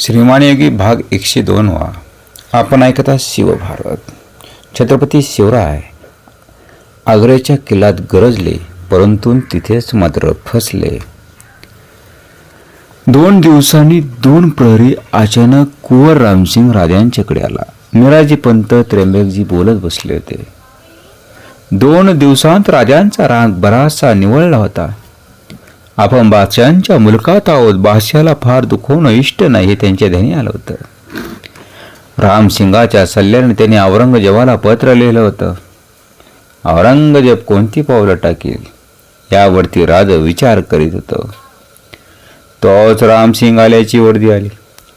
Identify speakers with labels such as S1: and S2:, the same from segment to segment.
S1: श्रीमानयोगी भाग एकशे दोन वा. आपण ऐकता शिवभारत. छत्रपती शिवराय आग्र्याच्या किल्ल्यात गरजले परंतु तिथेच मात्र फसले. दोन दिवसांनी दोन प्रहरी अचानक कुंवर रामसिंग राजांच्याकडे आला. मिराजी पंत त्र्यंबकजी बोलत बसले होते. दोन दिवसांत राजांचा राग बराचसा निवळला होता. आपण बादशहांच्या मुलकात आहोत. बादशाला फार दुखवणं इष्ट नाही हे त्यांच्या ध्यानी आलं होतं. रामसिंगाच्या सल्ल्याने त्यांनी औरंगजेबाला पत्र लिहिलं होतं. औरंगजेब कोणती पावलं टाकेल? यावरती राज विचार करीत होतं. तोच रामसिंग आल्याची वर्दी आली.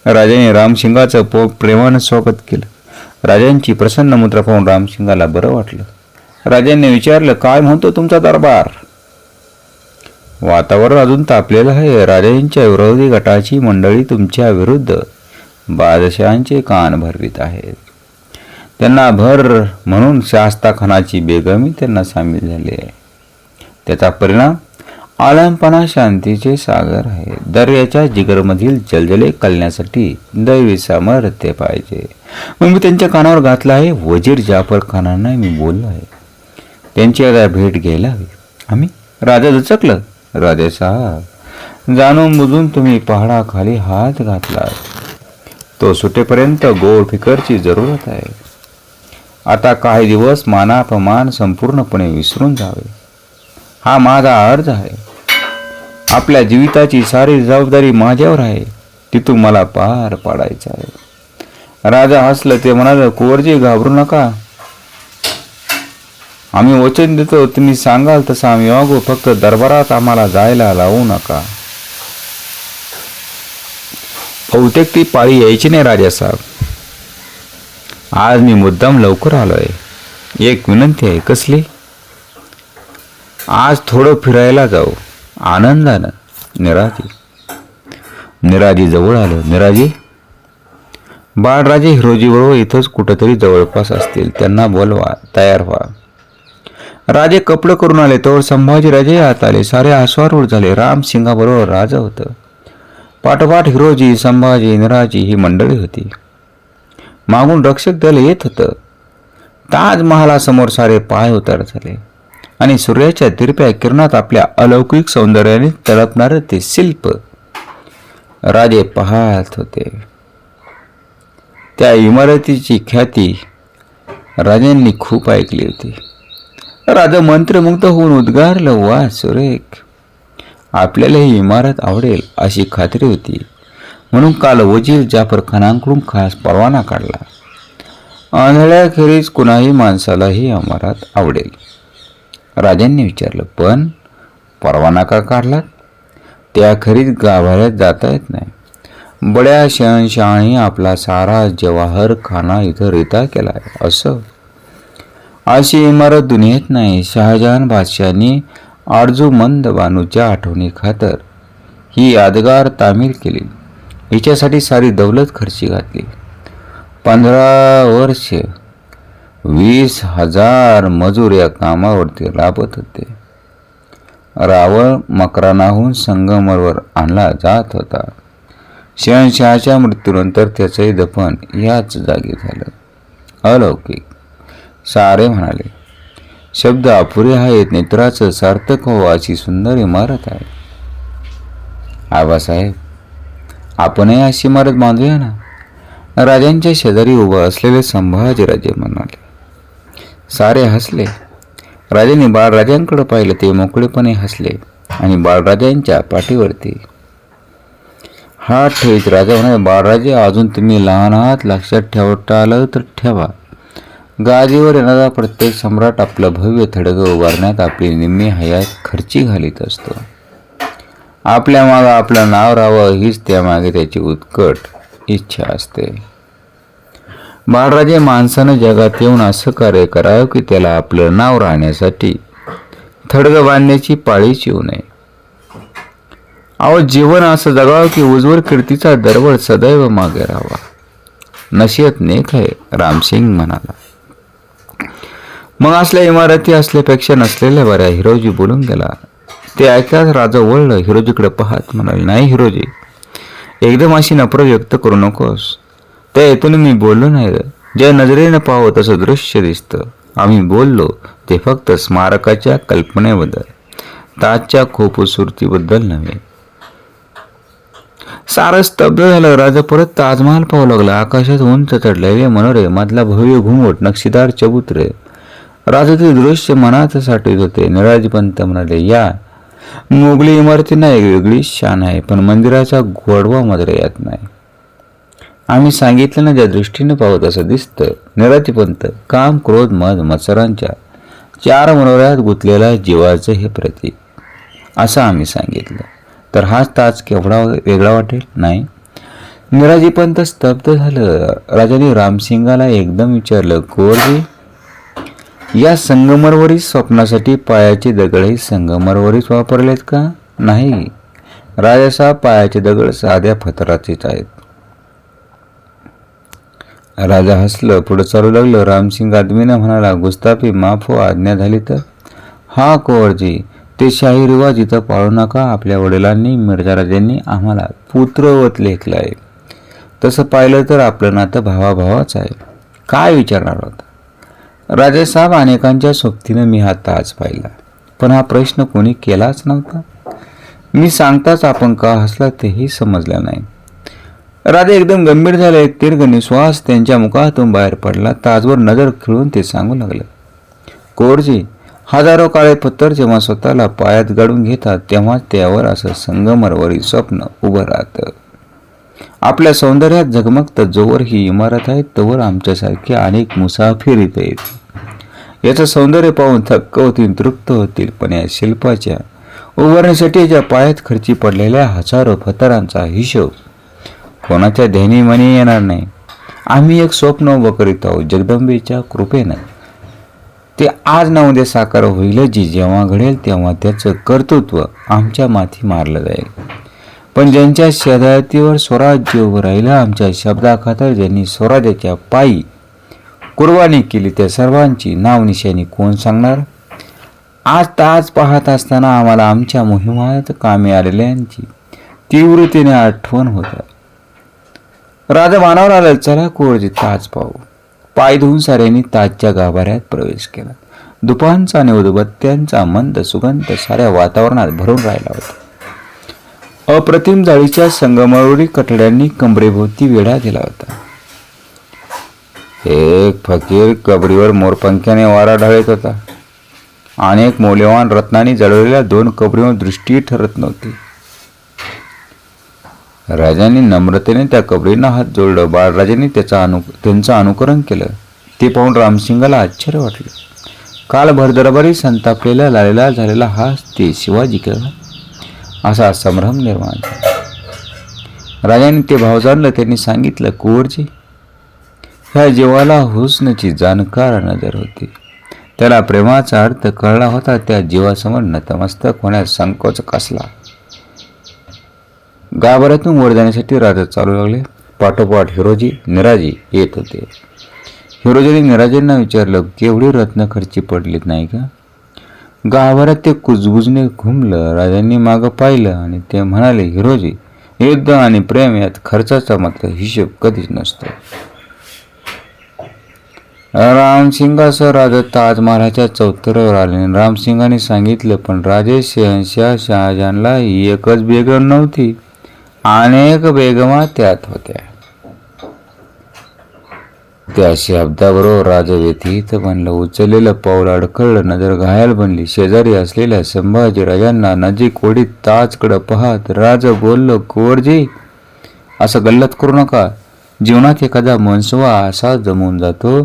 S1: राजाने रामसिंगाचं पो प्रेमानं स्वागत केलं. राजांची प्रसन्न मुद्रा पाहून रामसिंगाला बरं वाटलं. राजांनी विचारलं काय म्हणतो तुमचा दरबार? वातावरण अजून तापलेलं आहे. राजांच्या विरोधी गटाची मंडळी तुमच्या विरुद्ध बादशहांचे कान भरवीत आहेत. त्यांना भर म्हणून शास्ता खानाची बेगमी त्यांना सामील झाली आहे. त्याचा परिणाम आलमपणा शांतीचे सागर आहे दर्याच्या जिगरमधील जलजले कलण्यासाठी दैवी सामर्थ्य पाहिजे. मग मी त्यांच्या कानावर घातलं आहे. वजीर जाफर खानांना मी बोललो आहे. त्यांची आता भेट घ्यायला हवी. आम्ही राजा दचकलं राजे साहेब जाणून बुजून तुम्ही पहाडाखाली हात घातला तो सुटेपर्यंत गोड फिकरची जरूरत आहे. आता काही दिवस मानापमान संपूर्णपणे विसरून जावे. हा माझा अर्ज आहे. आपल्या जीविताची सारी जबाबदारी माझ्यावर आहे. ती तुम्हाला पार पाडायचं आहे. राजा हसलं ते म्हणाल कुवरजी घाबरू नका. आम्ही वचन देतो तुम्ही सांगाल तसं आम्ही वागू फक्त दरबारात आम्हाला जायला लावू नका. बहुतेक ती पाळी यायची नाही राजासाहेब आज मी मुद्दाम लवकर आलोय. एक विनंती आहे कसली? आज थोडं फिरायला जाऊ. आनंदानं. निराजी. निराजी जवळ आलो. निराजी? बाळराजे हिरोजीबरोबर इथंच कुठंतरी जवळपास असतील. त्यांना बोलवा तयार व्हा. राजे कपडे करून आले. तर संभाजीराजे हात आले. सारे आस्वारूढ झाले. रामसिंगाबरोबर राजा होतं. पाठोपाठ हिरोजी संभाजी निराजी ही मंडळी होती. मागून रक्षक दल येत होतं. ताजमहालासमोर सारे पाय उतार झाले. आणि सूर्याच्या तिरप्या किरणात आपल्या अलौकिक सौंदर्याने तळपणारे ते शिल्प राजे पाहत होते. त्या इमारतीची ख्याती राजांनी खूप ऐकली होती. राजा मंत्रमुग्ध होऊन उद्गारलं वा सुरेख! आपल्याला ही इमारत आवडेल अशी खात्री होती. म्हणून काल वजीर जाफर खानांकडून खास परवाना काढला. आंधळ्याखेरीज कुणाही माणसाला ही इमारत आवडेल. राजांनी विचारलं पण परवाना का काढलात? त्याखेरीज गाभाऱ्यात जाता येत नाही. बड्या शहनशहाने आपला सारा जवाहर खाना इथं रिता केलाय असं अशी इमारत दुनियेत नाही. शहाजहान बादशाहनी आरजूमंद बानूच्या आठवणी खातर ही यादगार तामीर केली. हिच्यासाठी सारी दौलत खर्ची घातली. पंधरा वर्ष वीस हजार मजूर या कामावरती राबत होते. रावळ मकरानाहून संगमरवर आणला जात होता. शहनशहाच्या मृत्यूनंतर त्याचंही दफन याच जागी झालं. अलौकिक सारे म्हणाले शब्द अपुरे आहेत नेत्राचं सार्थक हो अशी सुंदर इमारत आहे. आबासाहेब आपणही अशी इमारत बांधूया ना. राजांच्या शेजारी उभं असलेले संभाजीराजे म्हणाले सारे हसले. राजांनी बाळराजांकडे पाहिलं ते मोकळेपणे हसले आणि बाळराजांच्या पाठीवरती हात ठेवीत राजा म्हणाले बाळराजे अजून तुम्ही लहान आहात लक्षात ठेवता आलं तर ठेवा. गादीवर येणारा प्रत्येक सम्राट आपलं भव्य थडगं उभारण्यात आपली निम्मी हयात खर्ची घालीत असतो. आपल्या मागं आपलं नाव राहावं हीच त्यामागे त्याची उत्कट इच्छा असते. बाळराजे माणसानं जगात येऊन असं कार्य करावं की त्याला आपलं नाव राहण्यासाठी थडगं बांधण्याची पाळीच येऊ नये. अहो जीवन असं जगावं की उज्ज्वल कीर्तीचा दरवळ सदैव मागे राहावा. नशियत नेक आहे रामसिंग म्हणाला. मग असल्या इमारती असल्यापेक्षा नसलेल्या बऱ्या हिरोजी बोलून गेला. ते ऐकताच राजा वळलं हिरोजीकडे पाहत. म्हणाले नाही हिरोजी एकदम अशी नफरत व्यक्त करू नकोस. त्या हेतून मी बोललो नाही ज्या नजरेनं पाहावं तसं दृश्य दिसतं. आम्ही बोललो ते फक्त स्मारकाच्या कल्पनेबद्दल ताजच्या खूपसुरतीबद्दल नव्हे. सारं स्तब्ध झालं राजा परत ताजमहाल पाहू लागला. आकाशात उंच चढलेले मनोरे मधला भव्य घुमट नक्षीदार चबुत्रे. राजा ते दृश्य मनात साठवित होते. निराजी पंत म्हणाले या मोगली इमारतींना एक वेगळी शान आहे पण मंदिराचा गोडवा मात्र यात नाही. आम्ही सांगितलं ना ज्या दृष्टीने पाहत असं दिसतं. निराजी पंत काम क्रोध मध मत्सरांच्या चार मनोऱ्यात गुंतलेल्या जीवाचं हे प्रतीक. असं आम्ही सांगितलं. तर हाच ताज केवढा वेगळा वाटेल? नाही. निराजीपंत स्तब्ध झालं. राजाने रामसिंगाला एकदम विचारलं कोरजी या संगमरवरी स्वप्नासाठी पायाचे दगडही संगमरवरीच वापरलेत का? नाही. राजासाहेब पायाचे दगड साध्या फतराचेच आहेत. राजा हसलं. पुढं चालू लागलं. रामसिंग आदमीनं म्हणाला गुस्ताफी माफ हो आज्ञा झाली तर? हा कोवरजी ते शाही रिवाज इथं पाळू नका. आपल्या वडिलांनी मिर्झा राजांनी आम्हाला पुत्रवत लेखलं आहे. तसं पाहिलं तर आपलं नातं भावाभावाच आहे. काय विचारणार होता? राजेसाहेब अनेकांच्या सोबतीनं मी हा ताज पाहिला. पण हा प्रश्न कोणी केलाच नव्हता. मी सांगताच आपण का हसला तेही समजलं नाही. राजा एकदम गंभीर झाले. एक दीर्घ निश्वास त्यांच्या मुखातून बाहेर पडला. ताजवर नजर खिळून ते सांगू लागलं. कोरजी हजारो काळे पत्थर जेव्हा स्वतःला पायात गाडून घेतात तेव्हा त्यावर असं संगमरवरी स्वप्न उभं राहतं. आपल्या सौंदर्यात झगमगतं जोवर ही इमारत आहे तोवर आमच्यासारखे अनेक मुसाफिर इथे येत. याचं सौंदर्य पाहून थक्क होतील तृप्त होतील पण या शिल्पाच्या उभारण्यासाठी याच्या पायात खर्ची पडलेल्या हजारो फतरांचा हिशोब कोणाच्या ध्यानी मनी येणार नाही. आम्ही एक स्वप्न उभं करीत आहोत जगदंबेच्या कृपेनं. ते आज ना उद्या साकार होईल जी जेव्हा घडेल तेव्हा त्याचं कर्तृत्व आमच्या माथी मारलं जाईल. पण ज्यांच्या शर्यतीवर स्वराज्य उभं राहिलं आमच्या शब्दाखातर ज्यांनी स्वराज्याच्या पायी कुर्बानी केली त्या सर्वांची नाव निशाणी कोण सांगणार? आज ताज पाहत असताना आम्हाला आमच्या मोहिमात कामी आलेल्यांची तीव्रतेने आठवण होत. राजा मानावर आला चला कोळजी ताज पाहू. पाय धुवून साऱ्यांनी ताजच्या गाभाऱ्यात प्रवेश केला. दुपांचा आणि उदबत्त्यांचा मंद सुगंध साऱ्या वातावरणात भरून राहिला होता. अप्रतिम जाळीच्या संगमरवरी कठड्यांनी कमरेभोवती वेढा दिला होता. एक फकीर कबरीवर मोरपंख्याने वारा ढाळत होता. अनेक मौल्यवान रत्नांनी जळवलेल्या दोन कबरीवर दृष्टी ठरत नव्हती. राजांनी नम्रतेने त्या कबरींना हात जोडलं बाळराजाने त्याचा अनु त्यांचं अनुकरण केलं. ते पाहून रामसिंगाला आश्चर्य वाटलं. काल भरदरबारी संतापलेला लालेला झालेला हा ते शिवाजी केला असा संभ्रम निर्माण झाला. राजाने ते भाव जाणलं त्यांनी सांगितलं कुवरजी ह्या जीवाला हुस्नची जाणकार नजर होती. त्याला प्रेमाचा अर्थ कळला होता त्या जीवासमोर नतमस्तक होण्यास संकोच कसला? गाभाऱ्यातून वर जाण्यासाठी राजा चालू लागले. पाठोपाठ हिरोजी निराजी येत होते. हिरोजीने निराजींना विचारलं केवढी रत्न खर्ची पडलीत नाही का? गाभाऱ्यात ते कुजबुजने घुमलं. राजांनी मागं पाहिलं आणि ते म्हणाले हिरोजी युद्ध आणि प्रेम यात खर्चाचा मात्र हिशोब कधीच नसतो. रामसिंगासह राजा ताजमहालाच्या चौथऱ्यावर आले. रामसिंगाने सांगितलं पण राजे शहनशाह शहाजहानला ही एकच बेगड नव्हती. अनेक बेगमा त्यात होत्या. त्या शब्दाबरोबर राजा व्यथित बनलं उचललेलं पाऊल अडखळलं नजर घायल बनली. शेजारी असलेल्या संभाजी राजांना नजीक ओढीत ताजकडं पाहत राजा बोललो कुवरजी असं गल्लत करू नका. जीवनात एखादा मनसुवा असा जमून जातो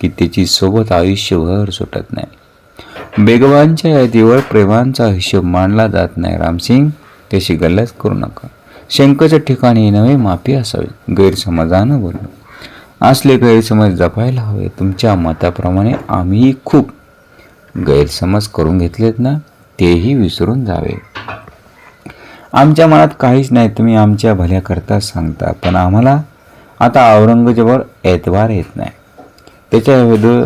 S1: की त्याची सोबत आयुष्यभर सुटत नाही. बेगवांच्या यादीवर प्रेमांचा हिशोब मांडला जात नाही रामसिंग. त्याशी गल्लत करू नका. शंकाच्या ठिकाणी नवे माफी असावी. गैरसमजानं बोलणं असले गैरसमज जपायला हवे. तुमच्या मताप्रमाणे आम्ही खूप गैरसमज करून घेतलेत ना तेही विसरून जावे. आमच्या मनात काहीच नाही. तुम्ही आमच्या भल्याकरता सांगता. पण आम्हाला आता औरंगजेबावर ऐतवार येत नाही. त्याच्या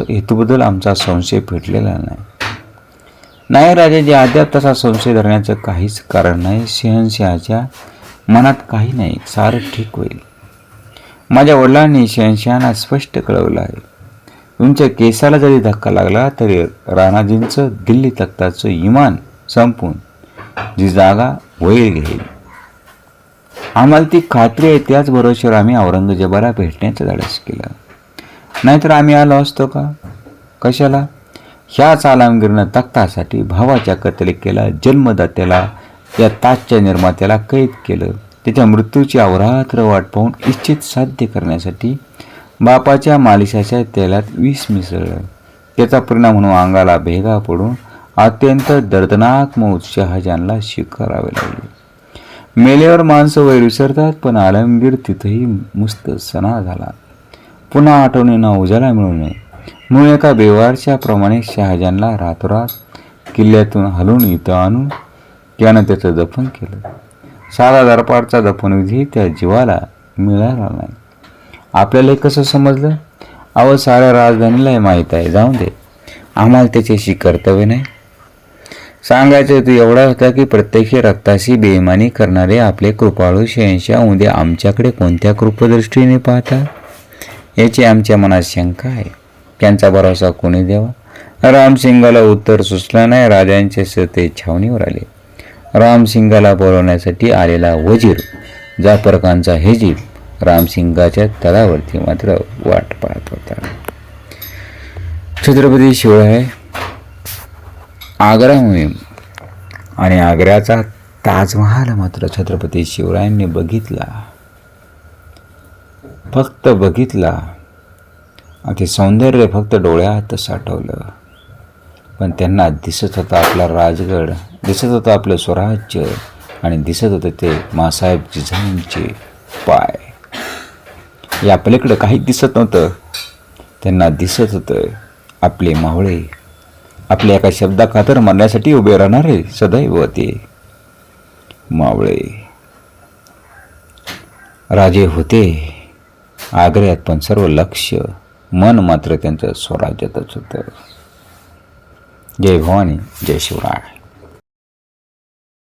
S1: हेतूबद्दल आमचा संशय फिटलेला नाही. नाही राजाजी अद्याप तसा संशय धरण्याचं काहीच कारण नाही. शहनशहाच्या मनात काही नाही सारं ठीक होईल. माझ्या वडिलांनी शहनशहाना स्पष्ट कळवलं आहे. तुमच्या केसाला जरी धक्का लागला तरी राणाजींचं दिल्ली तख्ताचं इमान संपून जी जागा होईल घेईल. आम्हाला ती खात्री आहे त्याच बरोबर आम्ही औरंगजेबाला भेटण्याचं धाडस केलं. नाहीतर आम्ही आलो असतो का? कशाला? ह्याच आलामगिरीनं तख्तासाठी भावाच्या कतलिकेला जन्मदात्याला या ताजच्या निर्मात्याला कैद केलं. त्याच्या मृत्यूची अवरात्र वाट पाहून इच्छित साध्य करण्यासाठी बापाच्या मालिशाच्या तेलात विष मिसळलं. त्याचा परिणाम म्हणून अंगाला भेगा पडून अत्यंत दर्दनाक मौत शहाजानला स्वीकारावे लागले. मेल्यावर माणसं वैर विसरतात पण आलमगीर तिथंही मुस्त सणा झाला. पुन्हा आठवणींना उजाला मिळू नये. म्हणून एका बेवारच्या प्रमाणे शहाजानला रातोरात किल्ल्यातून हलवून इथं आणून त्यानं त्याचं दफन केलं. साधा दरपारचा दफनविधी त्या जीवाला मिळाला नाही. आपल्याला कसं समजलं? अहो साऱ्या राजधानीलाही माहीत आहे. जाऊन दे. आम्हाला त्याच्याशी कर्तव्य नाही. सांगायचं तू एवढा होता की प्रत्यक्ष रक्ताशी बेईमानी करणारे आपले कृपाळू शहनशाह उद्या आमच्याकडे कोणत्या कृपदृष्टीने पाहतात याची आमच्या मनात शंका आहे. त्यांचा भरोसा कोणी द्यावा? रामसिंगाला उत्तर सुचलं नाही. राजांचे सते छावणीवर आले. रामसिंगाला बोलवण्यासाठी आलेला वजीर जाफरखानचा हेजीब रामसिंगाच्या तळावरती मात्र वाट पाहत होता. छत्रपती शिवराय आग्रा मोहीम आणि आग्र्याचा ताजमहाल मात्र छत्रपती शिवरायांनी बघितला. फक्त बघितला. आणि ते सौंदर्य फक्त डोळ्यात साठवलं. पण त्यांना दिसत होता आपला राजगड दिसत होतं आपलं स्वराज्य आणि दिसत होतं ते मासाहेब जिजाऊंचे पाय. या पलीकडं काही दिसत नव्हतं. त्यांना दिसत होतं आपले मावळे आपल्या एका शब्दाखातर मरण्यासाठी उभे राहणारे सदैव ते. मावळे. राजे होते आग्र्यात पण सर्व लक्ष मन मात्र त्यांचं स्वराज्यातच होतं. जय भवानी जय शिवराय.